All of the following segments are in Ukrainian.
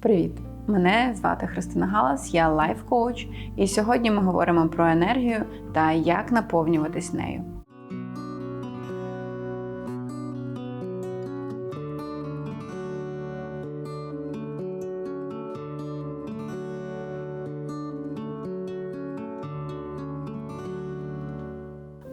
Привіт! Мене звати Христина Галас, я лайф-коуч, і сьогодні ми говоримо про енергію та як наповнюватись нею.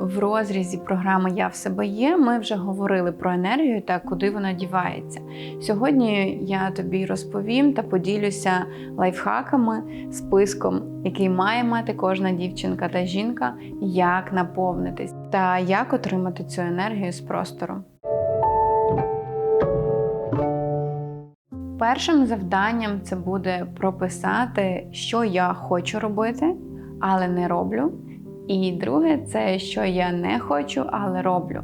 В розрізі програми Я в себе є. Ми вже говорили про енергію та куди вона дівається. Сьогодні я тобі розповім та поділюся лайфхаками, списком, який має мати кожна дівчинка та жінка, як наповнитись та як отримати цю енергію з простору. Першим завданням це буде прописати, що я хочу робити, але не роблю. І друге, це що я не хочу, але роблю.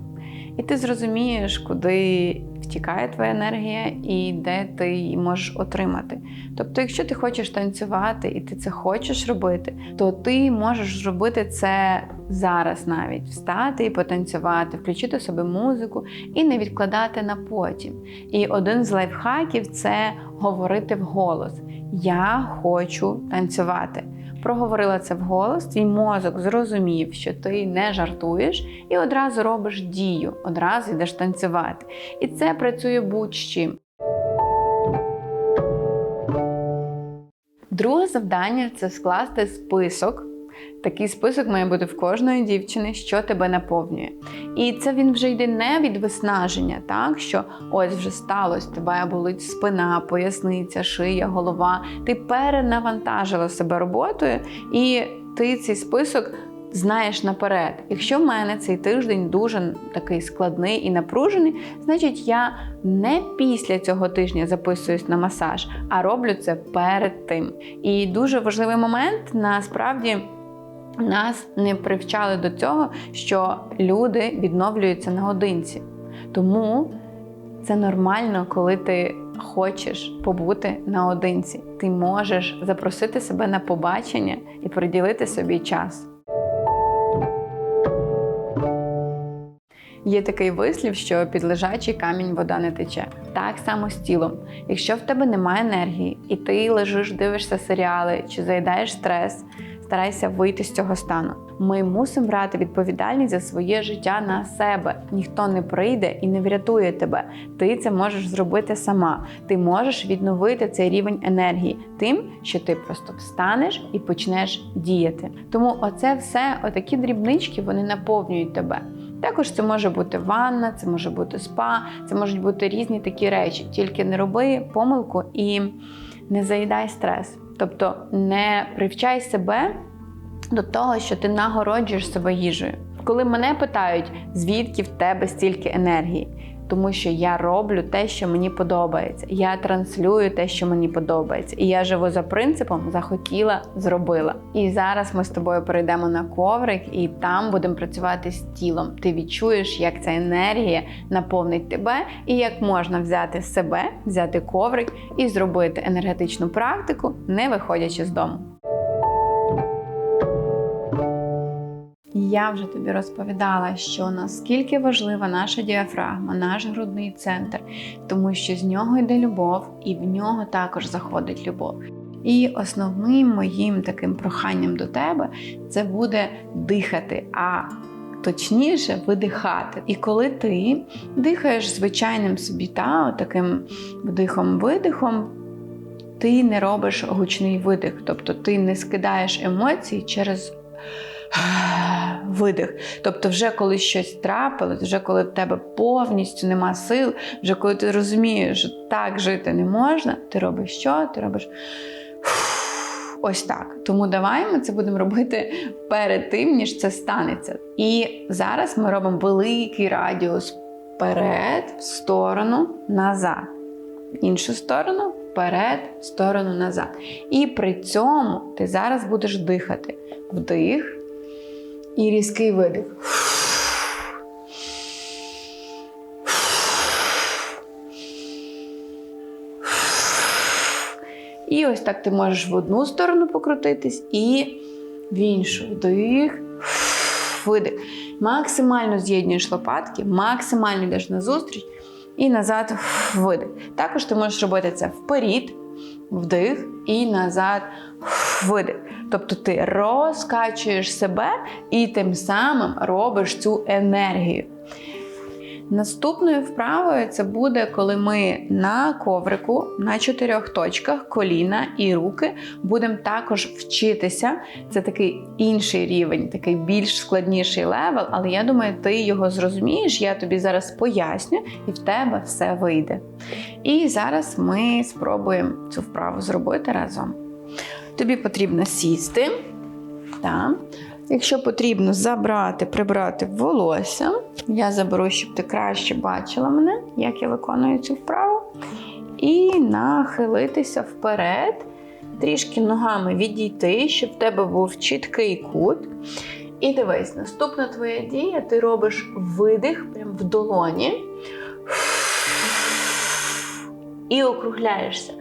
І ти зрозумієш, куди втікає твоя енергія і де ти її можеш отримати. Тобто, якщо ти хочеш танцювати і ти це хочеш робити, то ти можеш зробити це зараз навіть встати і потанцювати, включити собі музику і не відкладати на потім. І один з лайфхаків це говорити вголос: Я хочу танцювати проговорила це вголос, твій мозок зрозумів, що ти не жартуєш, і одразу робиш дію, одразу йдеш танцювати. І це працює будь-чим. Друге завдання це скласти список. Такий список має бути в кожної дівчини, що тебе наповнює. І це він вже йде не від виснаження, так що ось вже сталося, тебе болить спина, поясниця, шия, голова. Ти перенавантажила себе роботою, і ти цей список знаєш наперед. Якщо в мене цей тиждень дуже такий складний і напружений, значить я не після цього тижня записуюсь на масаж, а роблю це перед тим. І дуже важливий момент насправді. Нас не привчали до цього, що люди відновлюються наодинці. Тому це нормально, коли ти хочеш побути наодинці. Ти можеш запросити себе на побачення і приділити собі час. Є такий вислів, що під лежачий камінь вода не тече. Так само з тілом. Якщо в тебе немає енергії, і ти лежиш, дивишся серіали чи заїдаєш стрес, старайся вийти з цього стану. Ми мусимо брати відповідальність за своє життя на себе. Ніхто не прийде і не врятує тебе. Ти це можеш зробити сама. Ти можеш відновити цей рівень енергії тим, що ти просто встанеш і почнеш діяти. Тому оце все, отакі дрібнички, вони наповнюють тебе. Також це може бути ванна, це може бути спа, це можуть бути різні такі речі. Тільки не роби помилку і не заїдай стрес. Тобто не привчай себе до того, що ти нагороджуєш себе їжею. Коли мене питають, звідки в тебе стільки енергії, тому що я роблю те, що мені подобається. Я транслюю те, що мені подобається. І я живу за принципом захотіла, зробила. І зараз ми з тобою перейдемо на коврик, і там будемо працювати з тілом. Ти відчуєш, як ця енергія наповнить тебе, і як можна взяти себе, взяти коврик і зробити енергетичну практику, не виходячи з дому. Я вже тобі розповідала, що наскільки важлива наша діафрагма, наш грудний центр, тому що з нього йде любов, і в нього також заходить любов. І основним моїм таким проханням до тебе це буде дихати, а точніше видихати. І коли ти дихаєш звичайним собі, та, таким вдихом-видихом, ти не робиш гучний видих, тобто ти не скидаєш емоції через видих. Тобто, вже коли щось трапилось, вже коли в тебе повністю нема сил, вже коли ти розумієш, що так жити не можна, ти робиш що? Ти робиш. Ось так. Тому давай ми це будемо робити перед тим, ніж це станеться. І зараз ми робимо великий радіус вперед, в сторону, назад. Іншу сторону, вперед, в сторону, назад. І при цьому ти зараз будеш дихати. Вдих і різкий видих. І ось так ти можеш в одну сторону покрутитись і в іншу. Вдих, видих. Максимально з'єднуєш лопатки, максимально йдеш назустріч і назад видих. Також ти можеш робити це вперед вдих і назад видих. Тобто ти розкачуєш себе і тим самим робиш цю енергію. Наступною вправою це буде, коли ми на коврику на чотирьох точках коліна і руки будемо також вчитися. Це такий інший рівень, такий більш складніший левел, але я думаю, ти його зрозумієш. Я тобі зараз поясню, і в тебе все вийде. І зараз ми спробуємо цю вправу зробити разом. Тобі потрібно сісти. Так. Якщо потрібно забрати, прибрати волосся, я заберу, щоб ти краще бачила мене, як я виконую цю вправу. І нахилитися вперед, трішки ногами відійти, щоб в тебе був чіткий кут. І дивись, наступна твоя дія, ти робиш видих прямо в долоні. І округляєшся.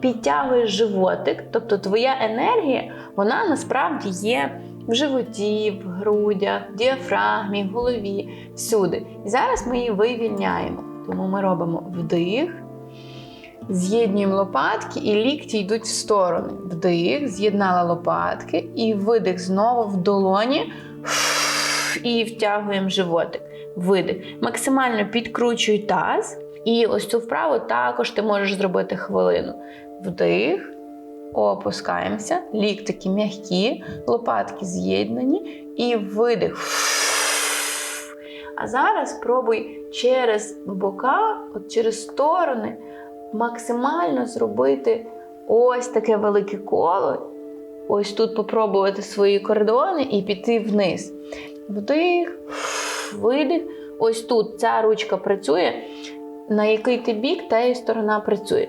Підтягуєш животик, тобто твоя енергія, вона насправді є в животі, в грудях, в діафрагмі, в голові, всюди. І зараз ми її вивільняємо. Тому ми робимо вдих, з'єднуємо лопатки, і лікті йдуть в сторони. Вдих, з'єднала лопатки, і видих знову в долоні. І втягуємо животик. Видих. Максимально підкручуй таз. І ось цю вправу також ти можеш зробити хвилину. Вдих. Опускаємося, ліктики м'які, лопатки з'єднані і видих. А зараз спробуй через бока, от через сторони, максимально зробити ось таке велике коло. Ось тут попробувати свої кордони і піти вниз. Вдих, видих. Ось тут ця ручка працює. На який ти бік, та і сторона працює.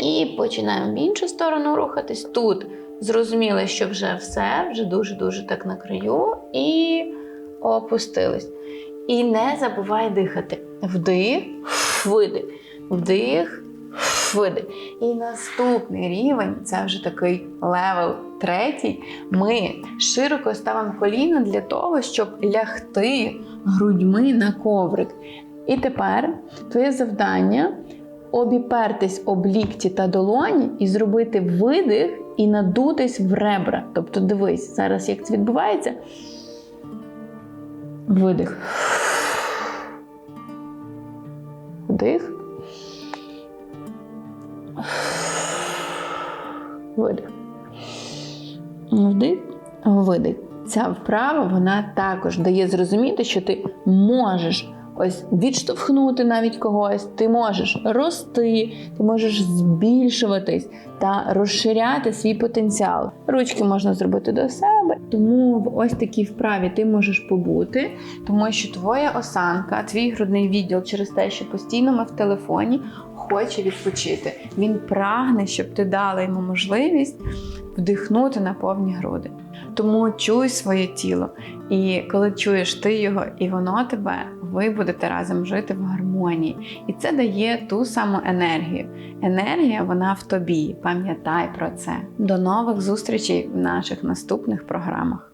І починаємо в іншу сторону рухатись. Тут зрозуміли, що вже все, вже дуже-дуже так на краю, і опустились. І не забувай дихати. Вдих, видих, вдих, видих. І наступний рівень це вже такий левел третій. Ми широко ставимо коліна для того, щоб лягти грудьми на коврик. І тепер твоє завдання обіпертись об лікті та долоні і зробити видих і надутись в ребра. Тобто, дивись, зараз як це відбувається. Видих. Вдих. Видих. Вдих. Видих. Ця вправа вона також дає зрозуміти, що ти можеш ось відштовхнути навіть когось, ти можеш рости, ти можеш збільшуватись та розширяти свій потенціал. Ручки можна зробити до себе, тому в ось такій вправі ти можеш побути, тому що твоя осанка, твій грудний відділ через те, що постійно ми в телефоні. Хоче відпочити. Він прагне, щоб ти дала йому можливість вдихнути на повні груди. Тому чуй своє тіло. І коли чуєш ти його і воно тебе, ви будете разом жити в гармонії. І це дає ту саму енергію. Енергія вона в тобі. Пам'ятай про це. До нових зустрічей в наших наступних програмах.